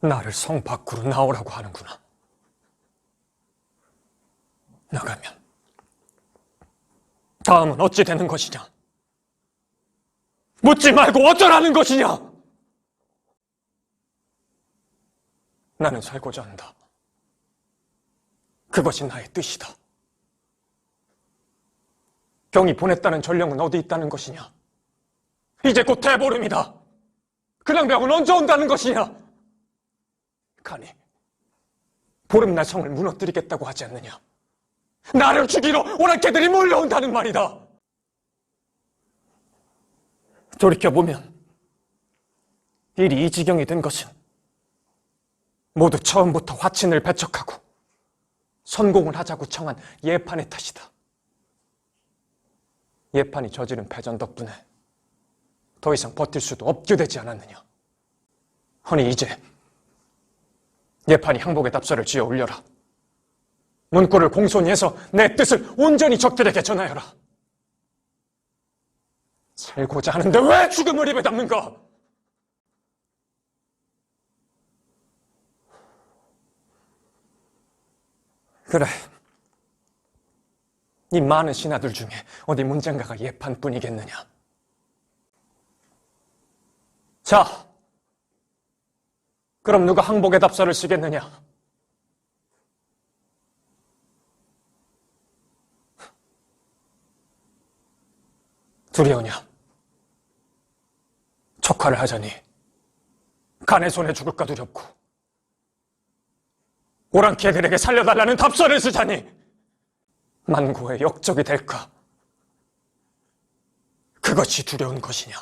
나를 성 밖으로 나오라고 하는구나. 나가면 다음은 어찌 되는 것이냐? 묻지 말고 어쩌라는 것이냐? 나는 살고자 한다. 그것이 나의 뜻이다. 경이 보냈다는 전령은 어디 있다는 것이냐? 이제 곧 대보름이다. 근황병은 언제 온다는 것이냐? 가니 보름날 성을 무너뜨리겠다고 하지 않느냐? 나를 죽이러 오랑캐들이 몰려온다는 말이다. 돌이켜보면 일이 이 지경이 된 것은 모두 처음부터 화친을 배척하고 선공을 하자고 청한 예판의 탓이다. 예판이 저지른 패전 덕분에 더 이상 버틸 수도 없게 되지 않았느냐. 허니 이제 예판이 항복의 답서를 지어 올려라. 문구를 공손히 해서 내 뜻을 온전히 적들에게 전하여라. 살고자 하는데 왜 죽음을 입에 담는가? 그래. 이 많은 신하들 중에 어디 문장가가 예판뿐이겠느냐? 자, 그럼 누가 항복의 답서를 쓰겠느냐? 두려우냐? 척화를 하자니 간의 손에 죽을까 두렵고 오랑캐들에게 살려달라는 답서를 쓰자니 만고의 역적이 될까? 그것이 두려운 것이냐?